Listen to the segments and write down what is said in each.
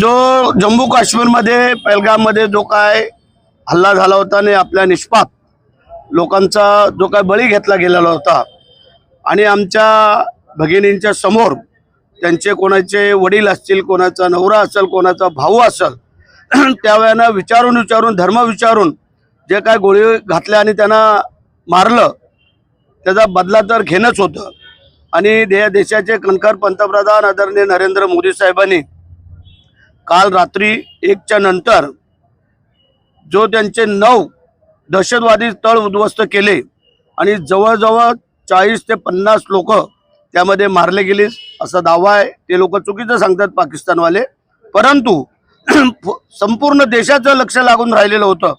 जो जम्मू काश्मीरमध्ये पहलगाममध्ये जो काय हल्ला झाला होता आणि आपल्या निष्पाप लोकांचा जो काय बळी घेतला गेलेला होता आणि आमच्या भगिनींच्या समोर त्यांचे कोणाचे वडील असतील कोणाचा नवरा असेल कोणाचा भाऊ असेल त्यावेळेनं विचारून विचारून धर्म विचारून जे काय गोळी घातल्या आणि त्यांना मारलं त्याचा बदला तर घेणंच होतं. आणि दे देशाचे कणखर पंतप्रधान आदरणीय नरेंद्र मोदी साहेबांनी काल रात्री एकच्या नंतर जो त्यांचे नऊ दहशतवादी तळ उद्ध्वस्त केले आणि जवळजवळ चाळीस ते पन्नास लोक त्यामध्ये मारले गेले असा दावा आहे. ते लोक चुकीचं सांगतात पाकिस्तानवाले. परंतु संपूर्ण देशाचं लक्ष लागून राहिलेलं होतं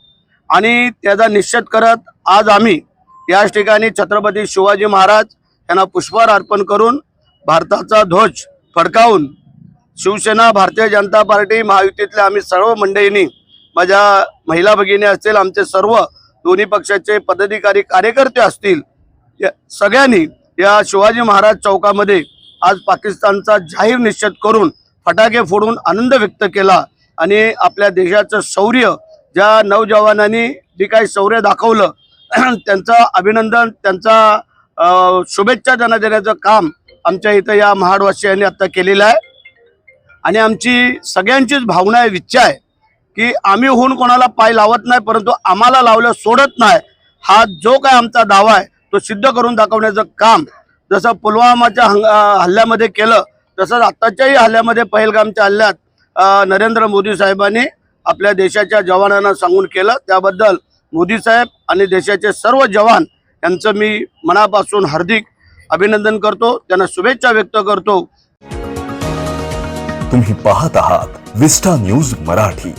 आणि त्याचा निश्चित करत आज आम्ही याच ठिकाणी छत्रपती शिवाजी महाराज यांना पुष्पहार अर्पण करून भारताचा ध्वज फडकावून शिवसेना भारतीय जनता पार्टी महायुतीतल्या आम्ही सर्व मंडळींनी माझ्या महिला भगिनी असतील आमचे सर्व दोन्ही पक्षाचे पदाधिकारी कार्यकर्ते असतील या सगळ्यांनी या शिवाजी महाराज चौकामध्ये आज पाकिस्तानचा जाहीर निश्चित करून फटाके फोडून आनंद व्यक्त केला आणि आपल्या देशाचं शौर्य ज्या नौजवानांनी जे काही शौर्य दाखवलं त्यांचं अभिनंदन त्यांचा शुभेच्छा त्यांना देण्याचं काम आमच्या इथं या महाडवासियांनी आत्ता केलेलं आहे. आणि आमची सगळ्यांचीच भावना आहे इच्छा आहे की आम्ही होऊन कोणाला पाय लावत नाही परंतु आम्हाला लावलं सोडत नाही. हा जो काय आमचा दावा आहे तो सिद्ध करून दाखवण्याचं काम जसं पुलवामाच्या हंग हल्ल्यामध्ये केलं तसंच आत्ताच्याही हल्ल्यामध्ये पहलगामच्या हल्ल्यात नरेंद्र मोदी साहेबांनी आपल्या देशाच्या जवानांना सांगून केलं. त्याबद्दल मोदी साहेब आणि देशाचे सर्व जवान यांचं मी मनापासून हार्दिक अभिनंदन करतो. त्यांना शुभेच्छा व्यक्त करतो. तुम्ही पाहत आहात विस्टा न्यूज मराठी.